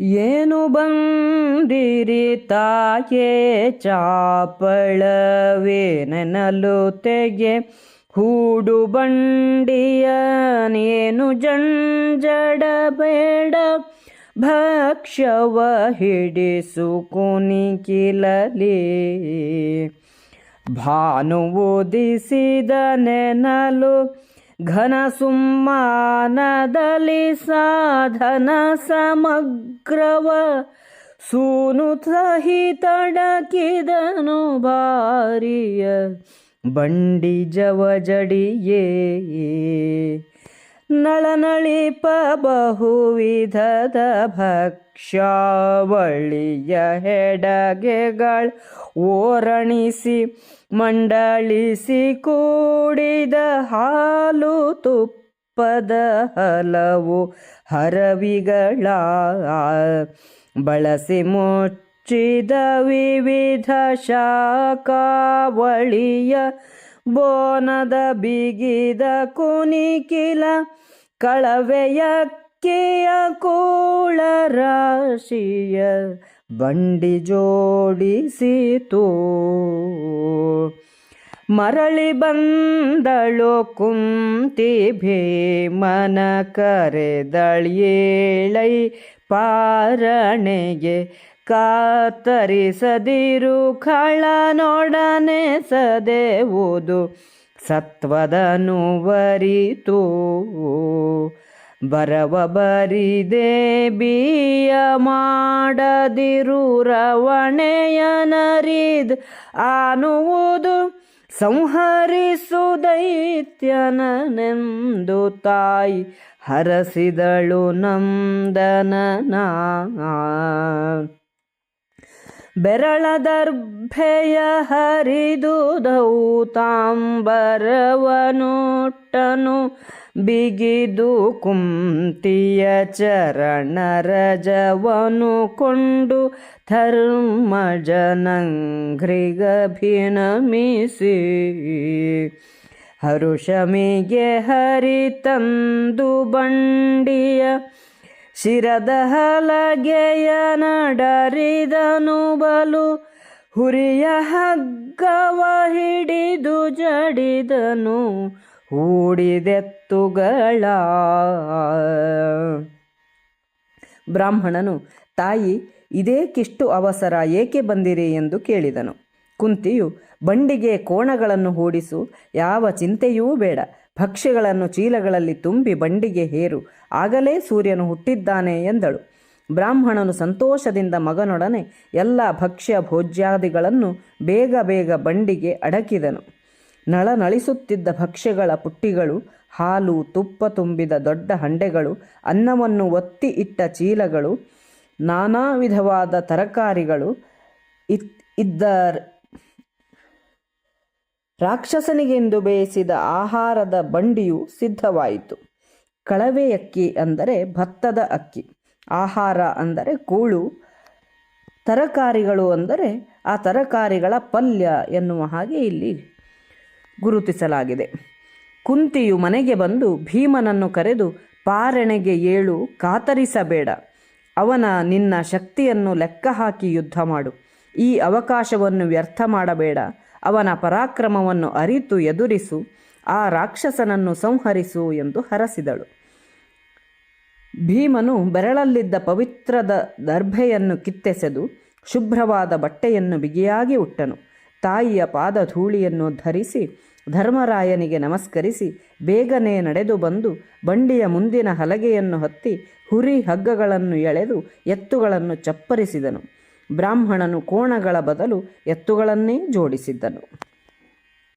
ಏನು ಬಂದಿರಿ ತಾಯೇ ಚಾಪಳವೇನೆನಲು ತೆಗೆ. ಹೂಡು ಬಂಡಿಯನೇನು ಜಂಜಡ ಬೇಡ. ಭಕ್ಷ್ಯವ ಹಿಡಿಸು ಕುನಿಕಿಲಲಿ ಭಾನು ಉದಿಸಿದ ನೆನಲು ಘನ ಸುಮ್ಮಾನದಲ್ಲಿ ಸಾಧನ ಸಮಗ್ರವ ಸೂನು ಸಹಿತಡಕಿದನು ಬಾರಿಯ ಬಂಡಿ ಜವ ಜಡಿಯೇ. ನಳನಳಿಪ ಬಹುವಿಧದ ಭಕ್ಷಾವಳಿಯ ಹೆಡಗೆಗಳ ಓರಣಿಸಿ ಮಂಡಳಿಸಿ ಕೂಡಿದ ಹಾಲು ತುಪ್ಪದ ಹಲವು ಹರವಿಗಳ ಬಳಸಿ ಮುಚ್ಚಿದ ವಿವಿಧ ಶಾಖಾವಳಿಯ ಬೋನದ ಬಿಗಿದ ಕುನಿಕಿಲ ಕಳವೆಯಕ್ಕಿಯ ಕೂಳ ರಾಶಿಯ ಬಂಡಿ ಜೋಡಿಸಿತು. ಮರಳಿ ಬಂದಳು ಕುಂತಿ ಭೀಮನ ಕರೆದಳಿಯೇಳೈ ಪಾರಣೆಗೆ ಕಾತರಿಸದಿರು ಖಳನೊಡನೆ ಸದೆವುದು, ಸತ್ವದನು ವರಿತು. ಬರವ ಬರಿದೆ, ಬಿಯ ಮಾಡದಿರು, ರವಣೆಯ ನರಿದ್ ಆನುವುದು, ಸಂಹರಿಸು ದೈತ್ಯನನೆಂದು ತಾಯಿ ಹರಸಿದಳು ನಂದನನ. ಬೆರಳ ದರ್ಭೆಯ ಹರಿದು ದೌತಾಂಬರವನುಟ್ಟನು ಬಿಗಿದು ಕುಂತಿಯ ಚರಣರಜವನು ಕೊಂಡು ಕೊಂಡು ಧರ್ಮಜನಂಘ್ರಿಗಭಿನಮಿಸಿ ಹರುಷಮಿಗೆ ಹರಿತಂದು ಬಂಡಿಯ ಶಿರದ ಹಲಗೆಯ ನಡರಿದನು ಬಲು, ಹುರಿಯ ಹಗ್ಗವ ಹಿಡಿದು ಜಡಿದನು, ಹೂಡಿದೆತ್ತುಗಳ. ಬ್ರಾಹ್ಮಣನು, ತಾಯಿ ಇದೇಕಿಷ್ಟು ಅವಸರ ಏಕೆ ಬಂದಿರಿ ಎಂದು ಕೇಳಿದನು. ಕುಂತಿಯು ಬಂಡಿಗೆ ಕೋಣಗಳನ್ನು ಹೂಡಿಸು, ಯಾವ ಚಿಂತೆಯೂ ಬೇಡ. ಭಕ್ಷ್ಯಗಳನ್ನು ಚೀಲಗಳಲ್ಲಿ ತುಂಬಿ ಬಂಡಿಗೆ ಹೇರು, ಆಗಲೇ ಸೂರ್ಯನು ಹುಟ್ಟಿದ್ದಾನೆ ಎಂದಳು. ಬ್ರಾಹ್ಮಣನು ಸಂತೋಷದಿಂದ ಮಗನೊಡನೆ ಎಲ್ಲ ಭಕ್ಷ್ಯ ಭೋಜ್ಯಾದಿಗಳನ್ನು ಬೇಗ ಬೇಗ ಬಂಡಿಗೆ ಅಡಕಿದನು. ನಳನಳಿಸುತ್ತಿದ್ದ ಭಕ್ಷ್ಯಗಳ ಪುಟ್ಟಿಗಳು, ಹಾಲು, ತುಪ್ಪ ತುಂಬಿದ ದೊಡ್ಡ ಹಂಡೆಗಳು, ಅನ್ನವನ್ನು ಒತ್ತಿ ಇಟ್ಟ ಚೀಲಗಳು, ನಾನಾ ವಿಧವಾದ ತರಕಾರಿಗಳು ಇದ್ದ ರಾಕ್ಷಸನಿಗೆಂದು ಬೇಯಿಸಿದ ಆಹಾರದ ಬಂಡಿಯು ಸಿದ್ಧವಾಯಿತು. ಕಳವೆ ಅಕ್ಕಿ ಅಂದರೆ ಭತ್ತದ ಅಕ್ಕಿ, ಆಹಾರ ಅಂದರೆ ಕೂಳು, ತರಕಾರಿಗಳು ಅಂದರೆ ಆ ತರಕಾರಿಗಳ ಪಲ್ಯ ಎನ್ನುವ ಹಾಗೆ ಇಲ್ಲಿ ಗುರುತಿಸಲಾಗಿದೆ. ಕುಂತಿಯು ಮನೆಗೆ ಬಂದು ಭೀಮನನ್ನು ಕರೆದು, ಪಾರಣೆಗೆ ಏಳು ಕಾತರಿಸಬೇಡ. ಅವನ ನಿನ್ನ ಶಕ್ತಿಯನ್ನು ಲೆಕ್ಕ ಹಾಕಿ ಯುದ್ಧ ಮಾಡು. ಈ ಅವಕಾಶವನ್ನು ವ್ಯರ್ಥ ಮಾಡಬೇಡ. ಅವನ ಪರಾಕ್ರಮವನ್ನು ಅರಿತು ಎದುರಿಸು, ಆ ರಾಕ್ಷಸನನ್ನು ಸಂಹರಿಸು ಎಂದು ಹರಸಿದಳು. ಭೀಮನು ಬೆರಳಲ್ಲಿದ್ದ ಪವಿತ್ರದ ದರ್ಭೆಯನ್ನು ಕಿತ್ತೆಸೆದು ಶುಭ್ರವಾದ ಬಟ್ಟೆಯನ್ನು ಬಿಗಿಯಾಗಿ ಉಟ್ಟನು. ತಾಯಿಯ ಪಾದ ಧೂಳಿಯನ್ನು ಧರಿಸಿ, ಧರ್ಮರಾಯನಿಗೆ ನಮಸ್ಕರಿಸಿ ಬೇಗನೆ ನಡೆದು ಬಂದು ಬಂಡಿಯ ಮುಂದಿನ ಹಲಗೆಯನ್ನು ಹತ್ತಿ ಹುರಿ ಹಗ್ಗಗಳನ್ನು ಎಳೆದು ಎತ್ತುಗಳನ್ನು ಚಪ್ಪರಿಸಿದನು. ಬ್ರಾಹ್ಮಣನು ಕೋಣಗಳ ಬದಲು ಎತ್ತುಗಳನ್ನೇ ಜೋಡಿಸಿದ್ದನು.